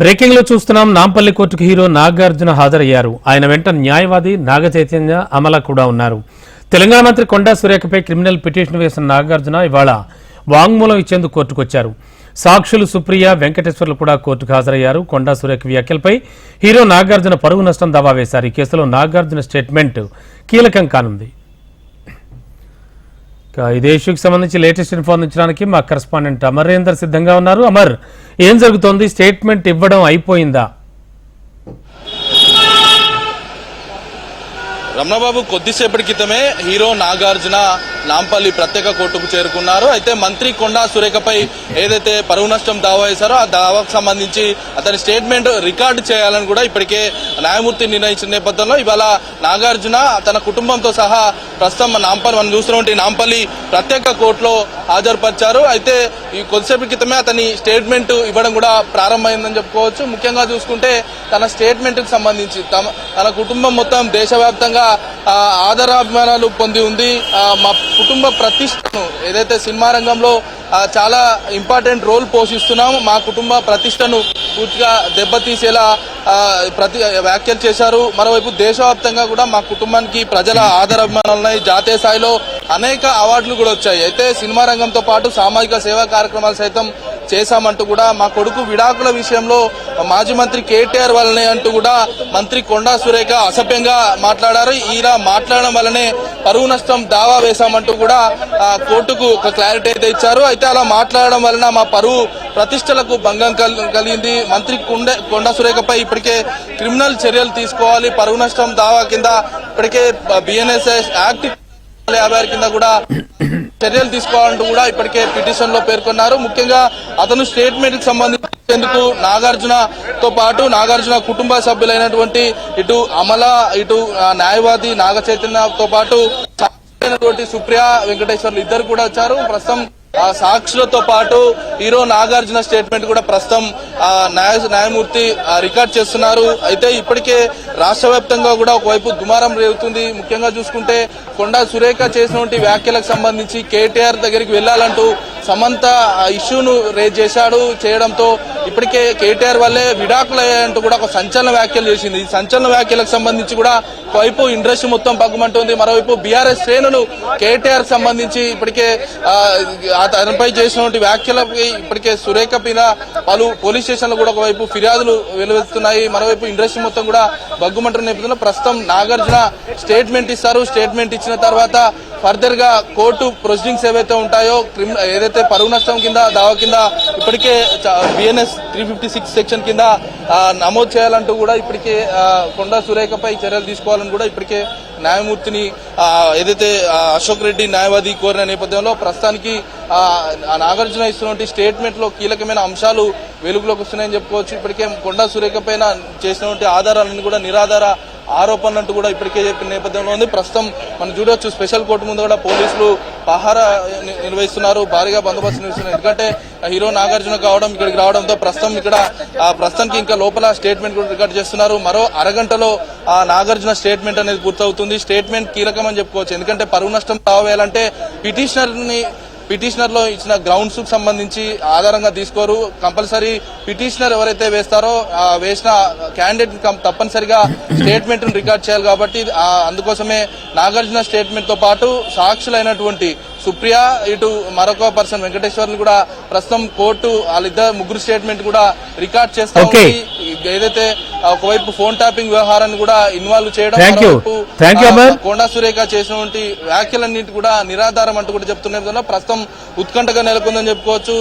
బ్రేకింగ్లో చూస్తున్నాం నాంపల్లి కోర్టుకు హీరో నాగార్జున హాజరయ్యారు. ఆయన వెంట న్యాయవాది నాగ చైతన్య అమల కూడా ఉన్నారు. తెలంగాణ మంత్రి కొండా సురేఖపై క్రిమినల్ పిటిషన్ వేసిన నాగార్జున ఇవాళ వాంగ్మూలం ఇచ్చేందుకు కోర్టుకొచ్చారు. సాక్షులు సుప్రియ వెంకటేశ్వర్లు కూడా కోర్టుకు హాజరయ్యారు. కొండా సురేఖ వ్యాఖ్యలపై హీరో నాగార్జున పరువు నష్టం దావా వేశారు. ఈ కేసులో నాగార్జున స్టేట్మెంట్ కీలకం కానుంది. ఇదే ఇష్యూకి సంబంధించి లేటెస్ట్ ఇన్ఫో ఇచ్చడానికి మా కరెస్పాండెంట్ అమరేందర్ సిద్ధంగా ఉన్నారు. అమర్ ఏం జరుగుతోంది? స్టేట్మెంట్ ఇవ్వడం అయిపోయిందా? రమణబాబు కొద్దిసేపటి క్రితమే హీరో నాగార్జున నాంపల్లి ప్రత్యేక కోర్టుకు చేరుకున్నారు. అయితే మంత్రి కొండా సురేఖపై ఏదైతే పరువు నష్టం దావా వేశారో ఆ దావాకు సంబంధించి అతని స్టేట్మెంట్ రికార్డు చేయాలని కూడా ఇప్పటికే న్యాయమూర్తి నిర్ణయించిన నేపథ్యంలో ఇవాళ నాగార్జున తన కుటుంబంతో సహా ప్రస్తుతం నాంపల్లి మనం చూస్తున్నటువంటి నాంపల్లి ప్రత్యేక కోర్టులో హాజరుపరిచారు. అయితే ఈ కొద్దిసేపు క్రితమే అతని స్టేట్మెంట్ ఇవ్వడం కూడా ప్రారంభమైందని చెప్పుకోవచ్చు. ముఖ్యంగా చూసుకుంటే తన స్టేట్మెంట్కి సంబంధించి తమ తన కుటుంబం మొత్తం దేశవ్యాప్తంగా ఆదరాభిమానాలు పొంది ఉంది. మా కుటుంబ ప్రతిష్టను ఏదైతే సినిమా రంగంలో చాలా ఇంపార్టెంట్ రోల్ పోషిస్తున్నాం మా కుటుంబ ప్రతిష్టను పూర్తిగా దెబ్బతీసేలా ప్రతి వ్యాఖ్యలు చేశారు. మరోవైపు దేశవ్యాప్తంగా కూడా మా కుటుంబానికి ప్రజల ఆదరాభిమానాలు ఉన్నాయి జాతీయ స్థాయిలో అనేక అవార్డులు కూడా వచ్చాయి. అయితే సినిమా రంగంతో పాటు సామాజిక సేవా కార్యక్రమాలు సైతం చేశామంటూ కూడా మా కొడుకు విడాకుల విషయంలో మాజీ మంత్రి కేటీఆర్ వల్లనే అంటూ కూడా మంత్రి కొండా సురేఖ అసభ్యంగా మాట్లాడారు. ఇలా మాట్లాడడం వల్లనే పరువు నష్టం దావా వేశామంటూ కూడా ఆ, కోర్టుకు ఒక క్లారిటీ అయితే ఇచ్చారు. అయితే అలా మాట్లాడడం వలన మా పరువు ప్రతిష్టలకు భంగం కలిగింది. మంత్రి కొండ కొండా సురేఖపై ఇప్పటికే క్రిమినల్ చర్యలు తీసుకోవాలి. పరువు నష్టం దావా కింద ఇప్పటికే బిఎన్ఎస్ఎస్ యాక్ట్ యాభై ఆరు కింద కూడా చర్యలు తీసుకోవాలంటూ కూడా ఇప్పటికే పిటిషన్లో పేర్కొన్నారు. ముఖ్యంగా అతను స్టేట్మెంట్కి సంబంధించేందుకు నాగార్జున తో పాటు నాగార్జున కుటుంబ సభ్యులైనటువంటి ఇటు అమల ఇటు న్యాయవాది నాగ చైతన్యతో పాటు అయినటువంటి సుప్రియ వెంకటేశ్వర్లు ఇద్దరు కూడా వచ్చారు. ప్రస్తుతం ఆ సాక్షులతో పాటు హీరో నాగార్జున స్టేట్మెంట్ కూడా ప్రస్తుతం ఆ, న్యాయ న్యాయమూర్తి ఆ, రికార్డ్ చేస్తున్నారు. అయితే ఇప్పటికే రాష్ట్ర వ్యాప్తంగా కూడా ఒకవైపు దుమారం రేగుతుంది. ముఖ్యంగా చూసుకుంటే కొండా సురేఖ చేసినటువంటి వ్యాఖ్యలకు సంబంధించి కేటీఆర్ దగ్గరికి వెళ్ళాలంటూ సమంత ఇష్యూను రేజ్ చేశాడు. చేయడంతో ఇప్పటికే కేటీఆర్ వల్లే విడాకులు అయ్యాయంటూ కూడా ఒక సంచలన వ్యాఖ్యలు చేసింది. ఈ సంచలన వ్యాఖ్యలకు సంబంధించి కూడా ఒకవైపు ఇండస్ట్రీ మొత్తం పగ్గుమంటుంది మరోవైపు బీఆర్ఎస్ శ్రేణులు కేటీఆర్ సంబంధించి ఇప్పటికే ఆ, అతనిపై చేసినటువంటి వ్యాఖ్యలపై ఇప్పటికే సురేఖ పైన పలు పోలీస్ స్టేషన్లు కూడా ఒకవైపు ఫిర్యాదులు వెలువెత్తున్నాయి మరోవైపు ఇండస్ట్రీ మొత్తం కూడా బగ్గుమంటున్న నేపథ్యంలో ప్రస్తుతం నాగార్జున స్టేట్మెంట్ ఇస్తారు. స్టేట్మెంట్ ఇచ్చిన తర్వాత ఫర్దర్గా కోర్టు ప్రొసీడింగ్స్ ఏవైతే ఉంటాయో క్రిమి- ఏదైతే పరువు నష్టం కింద దావా కింద ఇప్పటికే BNS three fifty six section కింద నమోదు చేయాలంటూ కూడా ఇప్పటికే కొండా సురేఖపై చర్యలు తీసుకోవాలని కూడా ఇప్పటికే న్యాయమూర్తిని ఏదైతే అశోక్ రెడ్డి న్యాయవాది కోరిన నేపథ్యంలో ప్రస్తుతానికి నాగార్జున ఇస్తున్నటువంటి స్టేట్మెంట్లో కీలకమైన అంశాలు వెలుగులోకి వస్తున్నాయని చెప్పుకోవచ్చు. ఇప్పటికే కొండా సురేఖ పైన చేసినటువంటి ఆధారాలను కూడా నిరాధార ఆరోపణలు అంటూ కూడా ఇప్పటికే చెప్పిన నేపథ్యంలో ఉంది. ప్రస్తుతం మనం చూడొచ్చు స్పెషల్ కోర్టు ముందు కూడా పోలీసులు పహారా ని- నిర్వహిస్తున్నారు. భారీగా బందోబస్తు నిర్వహిస్తున్నారు. ఎందుకంటే హీరో నాగార్జున కావడం ఇక్కడికి రావడంతో ప్రస్తుతం ఇక్కడ ఆ, ప్రస్తుతానికి ఇంకా లోపల స్టేట్మెంట్ కూడా రికార్డ్ చేస్తున్నారు. మరో అరగంటలో ఆ నాగార్జున స్టేట్మెంట్ అనేది పూర్తవుతుంది. స్టేట్మెంట్ కీలకమని చెప్పుకోవచ్చు. ఎందుకంటే పరువు నష్టం తావేయాలంటే పిటిషనర్ పిటిషనర్లో ఇచ్చిన గ్రౌండ్స్కు సంబంధించి ఆధారంగా తీసుకోరు. కంపల్సరీ పిటిషనర్ ఎవరైతే వేస్తారో వేసిన క్యాండిడేట్ తప్పనిసరిగా స్టేట్మెంట్ను రికార్డ్ చేయాలి కాబట్టి అందుకోసమే నాగార్జున స్టేట్మెంట్తో పాటు సాక్షులైనటువంటి సుప్రియ ఇటు మరొక పర్సన్ వెంకటేశ్వర్ని కూడా ప్రస్తుతం కోర్టు వాళ్ళిద్దరు ముగ్గురు స్టేట్మెంట్ కూడా రికార్డ్ చేస్తా. ఉంది ఏదైతే ఒకవైపు ఫోన్ ట్యాపింగ్ వ్యవహారాన్ని కూడా ఇన్వాల్వ్ చేయడం. కొండా సురేఖ చేసినటువంటి వ్యాఖ్యలన్నింటి కూడా నిరాధారం అంటూ కూడా చెప్తున్న ప్రస్తుతం ఉత్కంఠగా నెలకొందని చెప్పుకోవచ్చు